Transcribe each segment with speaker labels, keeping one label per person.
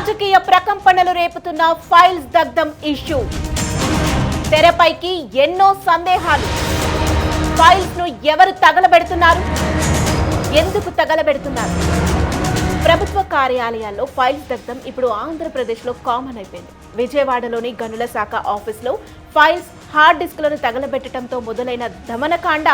Speaker 1: రాజకీయ ప్రకంపనలు రేపుతున్న ఫైల్స్ దగ్ధం ఇష్యూ. తెరపైకి ఎన్నో సందేహాలు. ఫైల్స్ను ఎవరు తగలబెడుతున్నారు? ఎందుకు తగలబెడుతున్నారు? ప్రభుత్వ కార్యాలయాల్లో ఫైల్స్ దగ్ధం ఇప్పుడు ఆంధ్రప్రదేశ్లో కామన్ అయిపోయింది. విజయవాడలోని గనుల శాఖ ఆఫీస్లో ఫైల్స్ హార్డ్ డిస్క్లను తగలబెట్టడంతో మొదలైన దమనకాండ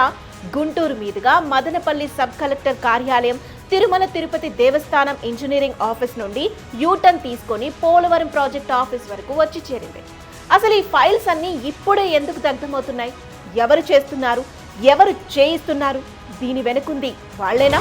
Speaker 1: గుంటూరు మీదుగా మదనపల్లి సబ్ కలెక్టర్ కార్యాలయం తిరుమల తిరుపతి దేవస్థానం ఇంజనీరింగ్ ఆఫీస్ నుండి యూటర్న్ తీసుకొని పోలవరం ప్రాజెక్ట్ ఆఫీస్ వరకు వచ్చి చేరింది. అసలు ఈ ఫైల్స్ అన్నీ ఇప్పుడే ఎందుకు దగ్ధమవుతున్నాయి ఎవరు చేస్తున్నారు? ఎవరు చేయిస్తున్నారు? దీని వెనుకుంది వాళ్ళేనా?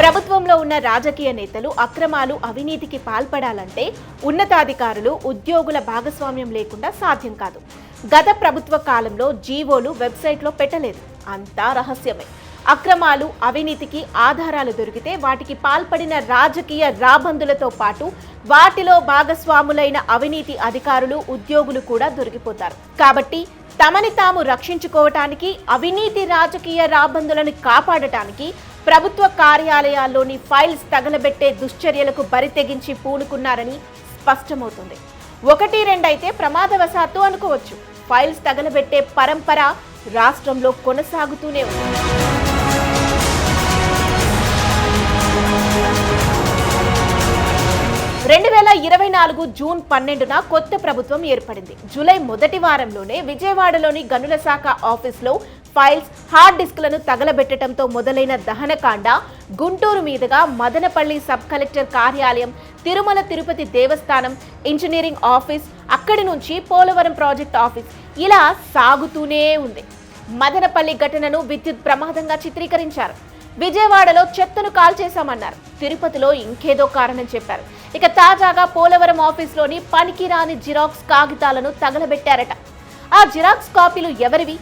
Speaker 1: ప్రభుత్వంలో ఉన్న రాజకీయ నేతలు అక్రమాలు అవినీతికి పాల్పడాలంటే ఉన్నతాధికారులు ఉద్యోగుల భాగస్వామ్యం లేకుండా సాధ్యం కాదు. గత ప్రభుత్వ కాలంలో జీవోలు వెబ్సైట్లో పెట్టలేదు. అంతా రహస్యమే. అక్రమాలు అవినీతికి ఆధారాలు దొరికితే వాటికి పాల్పడిన రాజకీయ రాబందులతో పాటు వాటిలో భాగస్వాములైన అవినీతి అధికారులు ఉద్యోగులు కూడా దొరికిపోతారు. కాబట్టి తమని తాము రక్షించుకోవటానికి అవినీతి రాజకీయ రాబందులను కాపాడటానికి ప్రభుత్వ కార్యాలయాల్లోని ఫైల్స్ తగలబెట్టే దుశ్చర్యలకు బరితెగించి పూనుకున్నారని స్పష్టమవుతుంది. ఒకటి రెండైతే ప్రమాదవశాత్తు అనుకోవచ్చు. ఫైల్స్ తగలబెట్టే పరంపర రాష్ట్రంలో కొనసాగుతూనే ఉంది. రెండు వేల ఇరవై నాలుగు జూన్ పన్నెండున కొత్త ప్రభుత్వం ఏర్పడింది. జూలై మొదటి వారంలోనే విజయవాడలోని గనుల శాఖ ఆఫీస్లో ఫైల్స్ హార్డ్ డిస్క్లను తగలబెట్టడంతో మొదలైన దహనకాండ గుంటూరు మీదుగా మదనపల్లి సబ్ కలెక్టర్ కార్యాలయం తిరుమల తిరుపతి దేవస్థానం ఇంజనీరింగ్ ఆఫీస్ అక్కడి నుంచి పోలవరం ప్రాజెక్ట్ ఆఫీస్ ఇలా సాగుతూనే ఉంది. మదనపల్లి ఘటనను విద్యుత్ ప్రమాదంగా చిత్రీకరించారు. విజయవాడలో చెత్తను కాల్చేశామన్నారు. తిరుపతిలో ఇంకేదో కారణం చెప్పారు. ఇక తాజాగా పోలవరం ఆఫీస్లోని పనికిరాని జిరాక్స్ కాగితాలను తగలబెట్టారట. ఆ జిరాక్స్ కాపీలు ఎవరివి?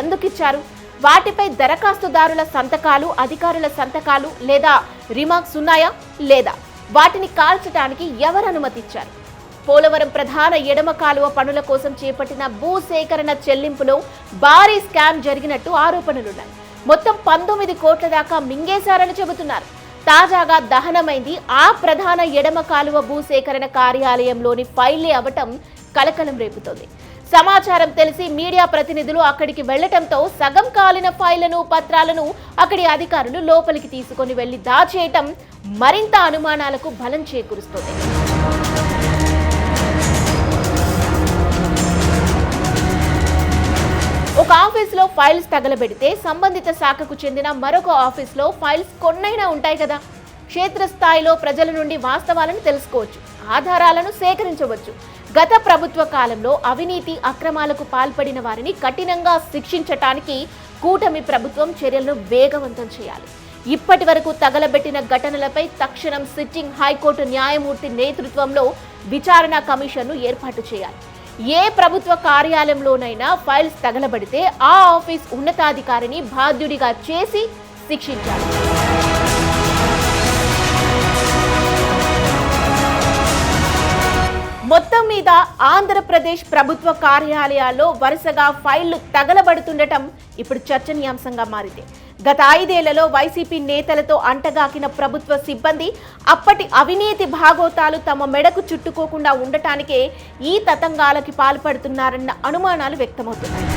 Speaker 1: ఎందుకిచ్చారు? వాటిపై దరఖాస్తుదారుల సంతకాలు అధికారుల సంతకాలు లేదా రిమార్క్స్ ఉన్నాయా? లేదా? వాటిని కాల్చడానికి ఎవరు అనుమతిచ్చారు పోలవరం ప్రధాన ఎడమ కాలువ పనుల కోసం చేపట్టిన భూ సేకరణ చెల్లింపులో భారీ స్కామ్ జరిగినట్టు ఆరోపణలున్నాయి. మొత్తం పంతొమ్మిది కోట్ల దాకా మింగేశారని చెబుతున్నారు. తాజాగా దహనమైంది ఆ ప్రధాన ఎడమ కాలువ భూసేకరణ కార్యాలయంలోని ఫైల్లే అవటం కలకలం రేపుతోంది. సమాచారం తెలిసి మీడియా ప్రతినిధులు అక్కడికి వెళ్ళటంతో సగం కాలిన ఫైళ్ళను పత్రాలను అక్కడి అధికారులు లోపలికి తీసుకొని వెళ్ళి దాచేయటం మరింత అనుమానాలకు బలం చేకూరుస్తోంది. ఒక ఆఫీస్లో ఫైల్స్ తగలబెడితే సంబంధిత శాఖకు చెందిన మరొక ఆఫీస్లో ఫైల్స్ కొన్నైనా ఉంటాయి కదా. క్షేత్రస్థాయిలో ప్రజల నుండి వాస్తవాలను తెలుసుకోవచ్చు ఆధారాలను సేకరించవచ్చు. గత ప్రభుత్వ కాలంలో అవినీతి అక్రమాలకు పాల్పడిన వారిని కఠినంగా శిక్షించటానికి కూటమి ప్రభుత్వం చర్యలను వేగవంతం చేయాలి. ఇప్పటి వరకు తగలబెట్టిన ఘటనలపై తక్షణం సిట్టింగ్ హైకోర్టు న్యాయమూర్తి నేతృత్వంలో విచారణ కమిషన్ను ఏర్పాటు చేయాలి. ఏ ప్రభుత్వ కార్యాలయంలోనైనా ఫైల్స్ తగలబడితే ఆ ఆఫీస్ ఉన్నతాధికారిని బాధ్యుడిగా చేసి శిక్షించాలి. ఆంధ్రప్రదేశ్ ప్రభుత్వ కార్యాలయాల్లో వరుసగా ఫైళ్ళు తగలబడుతుండటం ఇప్పుడు చర్చనీయాంశంగా మారింది. గత ఐదేళ్ళలో వైసీపీ నేతలతో అంటగాకిన ప్రభుత్వ సిబ్బంది అప్పటి అవినీతి భాగోతాలు తమ మెడకు చుట్టుకోకుండా ఉండటానికే ఈ తతంగాలకి పాల్పడుతున్నారన్న అనుమానాలు వ్యక్తమవుతున్నాయి.